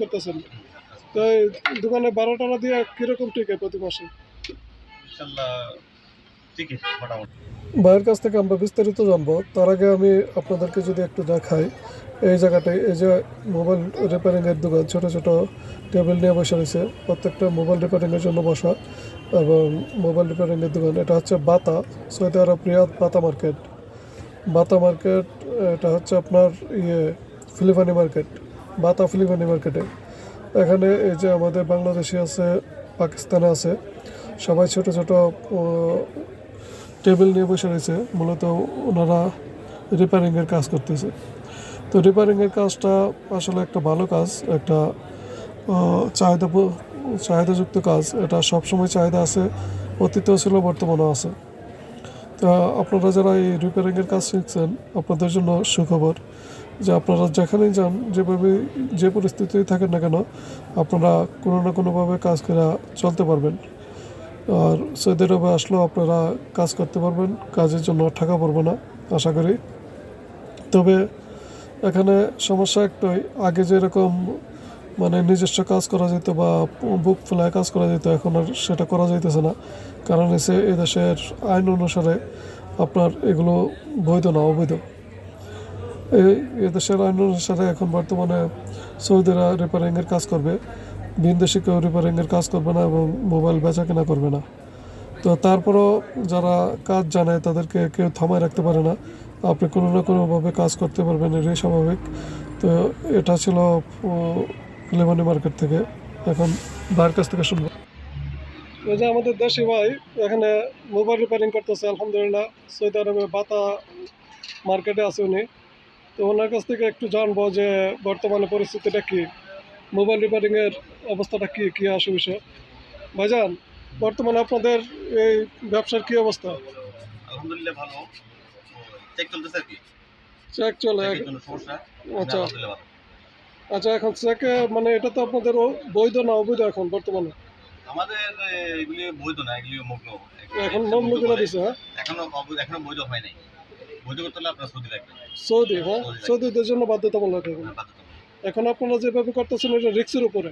করতেছেন। তো এই দোকানে বারো টাকা দিয়ে কীরকম টিকে প্রতি মাসে? ভাইয়ের কাছ থেকে আমরা বিস্তারিত জানব। তার আগে আমি আপনাদেরকে যদি একটু দেখাই এই জায়গাটায় এই যে মোবাইল রিপেয়ারিংয়ের দোকান ছোট ছোট টেবিল নিয়ে বসে রয়েছে। প্রত্যেকটা মোবাইল রিপেয়ারিংয়ের জন্য বসা এবং মোবাইল রিপেয়ারিংয়ের দোকান। এটা হচ্ছে বাতা সৌদি আরব রিয়াদ বাতা মার্কেট। বাতা মার্কেট এটা হচ্ছে আপনার ইয়ে ফিলিপানি মার্কেট। বাতা ফিলিপানি মার্কেটে এখানে এই যে আমাদের বাংলাদেশি আছে, পাকিস্তানে আছে, সবাই ছোট ছোট টেবিল নিয়ে বসে রয়েছে। মূলত ওনারা রিপেয়ারিংয়ের কাজ করতেছে। তো রিপেয়ারিংয়ের কাজটা আসলে একটা ভালো কাজ, একটা চাহিদা চাহিদাযুক্ত কাজ। এটা সবসময় চাহিদা আছে, অতীতেও ছিল, বর্তমানেও আছে। তা আপনারা যারা এই রিপেয়ারিংয়ের কাজ শিখছেন, আপনাদের জন্য সুখবর। যে আপনারা যেখানেই যান, যেভাবে যে পরিস্থিতিতেই থাকেন না কেন, আপনারা কোনো না কোনোভাবে কাজ করে চলতে পারবেন। আর সৌদি আরবে আসলেও আপনারা কাজ করতে পারবেন, কাজের জন্য টাকা পড়বে না, আশা করি। তবে এখানে সমস্যা একটাই, আগে যেরকম মানে নিজস্ব কাজ করা যেত বা বুক ফেলায় কাজ করা যেত, এখন আর সেটা করা যাইতেছে না। কারণ এসে এদেশের আইন অনুসারে আপনার এগুলো বৈধ না অবৈধ। এদেশের আইন অনুসারে এখন বর্তমানে সৌদিরা রিপেয়ারিংয়ের কাজ করবে। বিনদেশি কেউ রিপেয়ারিংয়ের কাজ করবে না এবং মোবাইল বেচা কেনা করবে না। তো তারপরও যারা কাজ জানে তাদেরকে কেউ থামায় রাখতে পারে না। আপনি কোনো না কোনোভাবে কাজ করতে পারবেন, এটাই স্বাভাবিক। তো এটা ছিল লেমনি মার্কেট থেকে। এখন ভাইয়ের কাছ থেকে শুনব। ওই যে আমাদের দেশি ভাই, এখানে মোবাইল রিপেয়ারিং করতেছে, আলহামদুলিল্লাহ। সৌদি আরবে বাতা মার্কেটে আছে উনি। তো ওনার কাছ থেকে একটু জানব যে বর্তমানে পরিস্থিতিটা কী? মোবাইল রিপেয়ারিংয়ের অবস্থাটা কী কী আসে বিষয়? ভাইজান বর্তমানে আপনাদের এই ব্যবসার কী অবস্থা? আলহামদুলিল্লাহ ভালো। চেক চলতেছে আর কি। চেক চলে চেকের জন্য সমস্যা। আচ্ছা। আচ্ছা এখন চেকে মানে এটা তো আপনাদের বৈধ না অবৈধ এখন বর্তমানে? আমাদের এগুলি বৈধ না এগুলি মগ্ন এখন মগ্ন করে দিছে হ্যাঁ? এখনও এখনও বৈধ হয় নাই। সৌদি হ্যাঁ? সৌদিদের জন্য বাধ্যতামূলক এখন। এখন আপনারা যেভাবে করতেছেন এটা রিক্সের উপরে।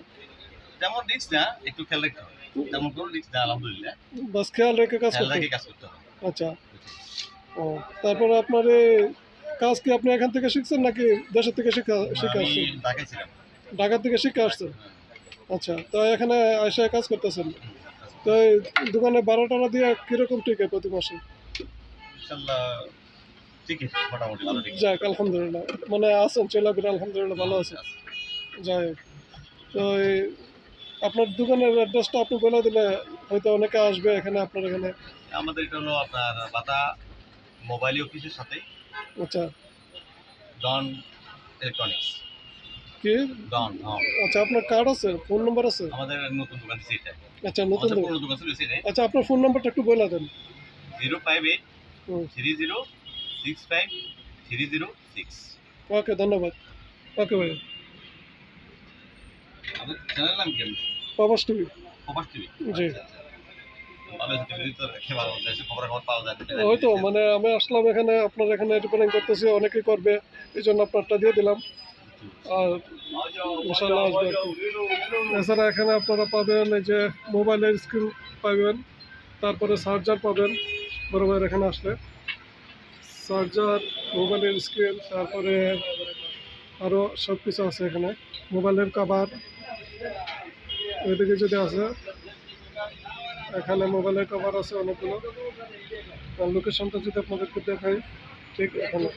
তেমন রিস্ক না একটু খেয়াল রাখতে হবে। তেমন কোনো রিস্ক না আলহামদুলিল্লাহ। বাস খেয়াল রেখে কাজ করতে কাজ করতে হবে। আচ্ছা। ও তারপরে আপনার কাজ কি আপনি এখান থেকে শিখছেন নাকি দেশের থেকে শিখা শিখে আমি আসছেন ঢাকা থেকে শিখে আসছেন? আচ্ছা তো এখানে এসে কাজ করতেছেন? তো দোকানে বারো টাকা দিয়ে কীরকম টিকে প্রতি মাসে? ইনশাল্লাহ ঠিক আছে মোটামুটি ভালো ঠিক যাক আলহামদুলিল্লাহ। মানে আছেন চলাফেরা আলহামদুলিল্লাহ ভালো আছে যাই হোক। তো আপনার দোকানের অ্যাড্রেসটা আপনি বলে দিলে হয়তো অনেকে আসবে এখানে আপনার এখানে। আমাদের এটা হলো আপনার বাতা মোবাইল অফিসের সাথে আচ্ছা। Don electronics. কি? ডন হ্যাঁ। আচ্ছা আপনার কার্ড আছে? ফোন নাম্বার আছে? আমাদের নতুন দোকান এটা আচ্ছা নতুন দোকান। আচ্ছা আপনার ফোন নাম্বারটা একটু বলে দেন। Zero five eight. Three zero six five three zero six okay ধন্যবাদ। ওকে ভাই আমাদের চ্যানেল নাম কি প্রবাস টিভি। খবর টিভি। জি। ভালো হয়েছে টিভি তো রেখে ভালো দেশে খবর খবর পাওয়া যায় ওই তো মানে আমি আসলাম এখানে আপনার এখানে করতেছি অনেকেই করবে এই জন্য আপনারটা দিয়ে দিলাম। আর আসবে। এছাড়া এখানে আপনারা পাবেন এই যে মোবাইলের স্ক্রিন পাবেন তারপরে চার্জার পাবেন ভাইয়ের এখানে আসলে। চার্জার মোবাইলের স্ক্রিন তারপরে আরও সব কিছু আছে এখানে। মোবাইলের কাভার ওইদিকে যদি আছে, এখানে মোবাইলের কভার আছে অনেকগুলো। লোকেশনটা যদি আপনাদেরকে দেখাই, ঠিক এখানে।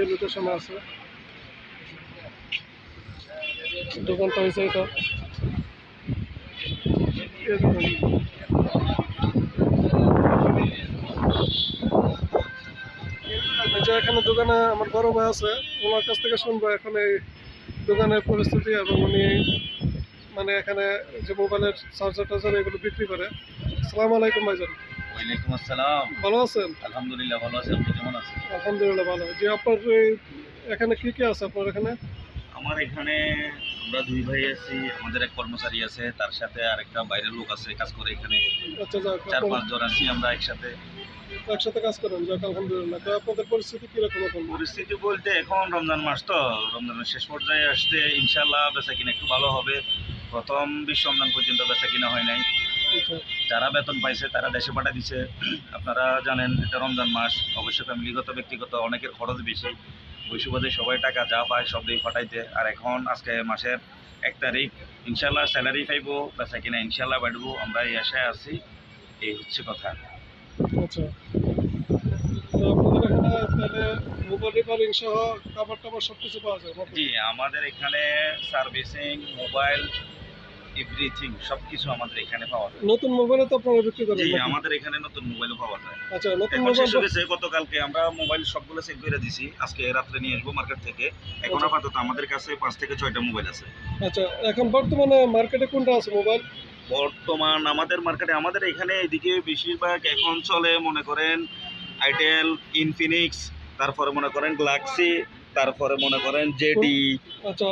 এই লোকেশনে আছে। দোকানটা হয়েছে এটা। এই দোকান। যে এখানে দোকানে আমার বড় ভাই আছে ওনার কাছ থেকে শুনব এখন এই দোকানের পরিস্থিতি এবং উনি মানে এখানে যে মোবাইলের চার্জার টার্জার এগুলো বিক্রি করে। আসসালামু আলাইকুম ভাইজান। ওয়ালাইকুম আসসালাম। ভালো আছেন? আলহামদুলিল্লাহ ভালো আছি আপনি কেমন আছেন? আলহামদুলিল্লাহ ভালো। যে আপনার এখানে কি কি আছে আপনার এখানে? আমার এখানে আমরা দুই ভাই আছি আমাদের এক কর্মচারী আছে তার সাথে আরেকটা বাইরের লোক আছে কাজ করে এখানে। আচ্ছা চার আছি আমরা একসাথে। একসাথে কাজ করেন যাক আলহামদুলিল্লাহ। তো আপনাদের পরিস্থিতি কীরকম এখন? পরিস্থিতি বলতে এখন রমজান মাস তো রমজানের শেষ পর্যায়ে আসতে ইনশাল্লাহ বেচা কিনা একটু ভালো হবে। প্রথম বিশ রমজান পর্যন্ত বেচা কিনা হয় নাই। আচ্ছা। যারা বেতন পাইছে তারা দেশে পাঠা দিছে। আপনারা জানেন এটা রমজান মাস। অবশ্যই ফ্যামিলিগত ব্যক্তিগত অনেকের খরচ বেশি। ওই সবাই টাকা যা পায় সব দিয়ে ফাটাইতে। আর এখন আজকে মাসের এক তারিখ ইনশাল্লাহ স্যালারি পাইবো বেচা কিনা ইনশাল্লাহ বাড়বো। আমরা এই আশায় আছি। এই হচ্ছে কথা। আচ্ছা তো আপনাদের এখানে তাহলে মোবাইল রিপেয়ারিং সহ কাবার টাবার পাওয়া জি আমাদের এখানে সার্ভিসিং মোবাইল এভরিথিং সব কিছু আমাদের এখানে পাওয়া যায়। নতুন মোবাইলে তো আপনারা বিক্রি করেন জি আমাদের এখানে নতুন মোবাইলও পাওয়া যায়। আচ্ছা নতুন মোবাইল গতকালকে আমরা মোবাইল সবগুলো চেক করে দিছি। আজকে রাত্রে নিয়ে আসব মার্কেট থেকে। এখন আচ্ছা। আপাতত আমাদের কাছে পাঁচ থেকে ছয়টা মোবাইল আছে। আচ্ছা এখন বর্তমানে মার্কেটে কোনটা আছে মোবাইল বর্তমান আমাদের মার্কেটে আমাদের এখানে এদিকে বেশিরভাগ এখন চলে মনে করেন আইটেল ইনফিনিক্স তারপরে মনে করেন গ্লাক্সি তারপরে মনে করেন জেডি আচ্ছা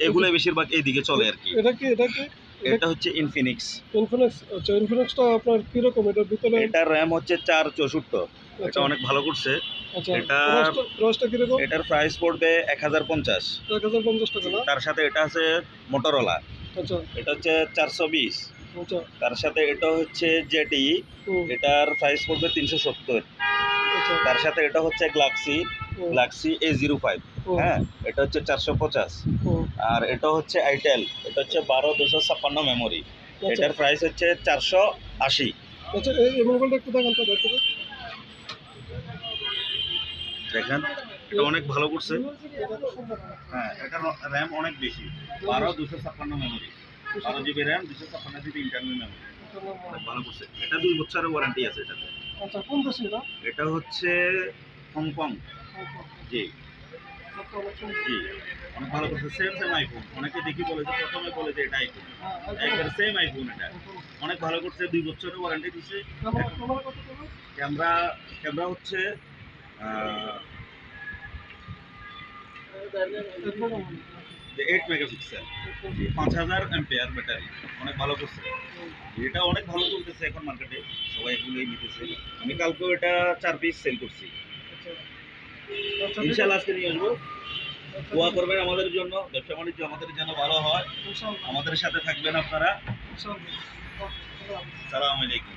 এগুলো বেশিরভাগ এইদিকে চলে আর কি। এটা কি এটা কি? এটা হচ্ছে ইনফিনিক্স ইনফিনিক্স আচ্ছা ইনফিনিক্সটা আপনার কীরকম? এটার ভিতরে এটার র্যাম হচ্ছে চার চৌষট্টি। এটা আচ্ছা অনেক ভালো করছে। আচ্ছা এটা- প্রাইসটা- প্রাইসটা কীরকম? এটার প্রাইস পড়বে এক হাজার পঞ্চাশ। এক হাজার পঞ্চাশ টাকা তার সাথে এটা আছে মোটরোলা আচ্ছা। এটা হচ্ছে চারশো বিশ। আচ্ছা তার সাথে এটা হচ্ছে জেটি এটার প্রাইস পড়বে তিনশো সত্তর। আচ্ছা। তার সাথে এটা হচ্ছে Galaxy Galaxy A zero five হ্যাঁ এটা হচ্ছে চারশো পঞ্চাশ। হুম, আর এটা হচ্ছে আইটেল এটা হচ্ছে বারো দুশো ছাপ্পান্ন মেমোরি আচ্ছা। এটার প্রাইস হচ্ছে চারশো আশি। আচ্ছা। দেখেন এটা অনেক ভালো করছে। হ্যাঁ এটার র্যাম অনেক বেশি। বারো দুশো ছাপ্পান্ন মেমোরি বারো জিবি র্যাম দুশো ছাপ্পান্ন জিবি ইন্টারনাল মেমোরি ভালো করছে। এটা দুই বছরের ওয়ারেন্টি আছে এটাতে। আচ্ছা কোন দেশে এটা এটা হচ্ছে হংকং জি। অনেক জি। অনেক ভালো করছে। সেম সেম আইফোন অনেকে দেখি বলে যে প্রথমে বলে যে এটা আইফোন হ্যাঁ, একবার সেম আইফোন এটা। অনেক ভালো করছে দুই বছরের ওয়ারেন্টি দিছে। ক্যামেরা ক্যামেরা কত টাকা? ক্যামেরা ক্যামেরা হচ্ছে যে এইট মেগাপিক্সেল পাঁচ হাজার এমপিআর ব্যাটারি অনেক ভালো করছে। এটা অনেক ভালো চলতেছে এখন মার্কেটে সবাই এগুলোই নিতেছে। আমি কালকেও এটা চার পিস সেল করছি। ইনশাল্লাহ আজকে নিয়ে আসব। দোয়া করবেন আমাদের জন্য। ব্যবসা বাণিজ্য আমাদের যেন ভালো হয়। আমাদের সাথে থাকবেন আপনারা। সালাম আলাইকুম।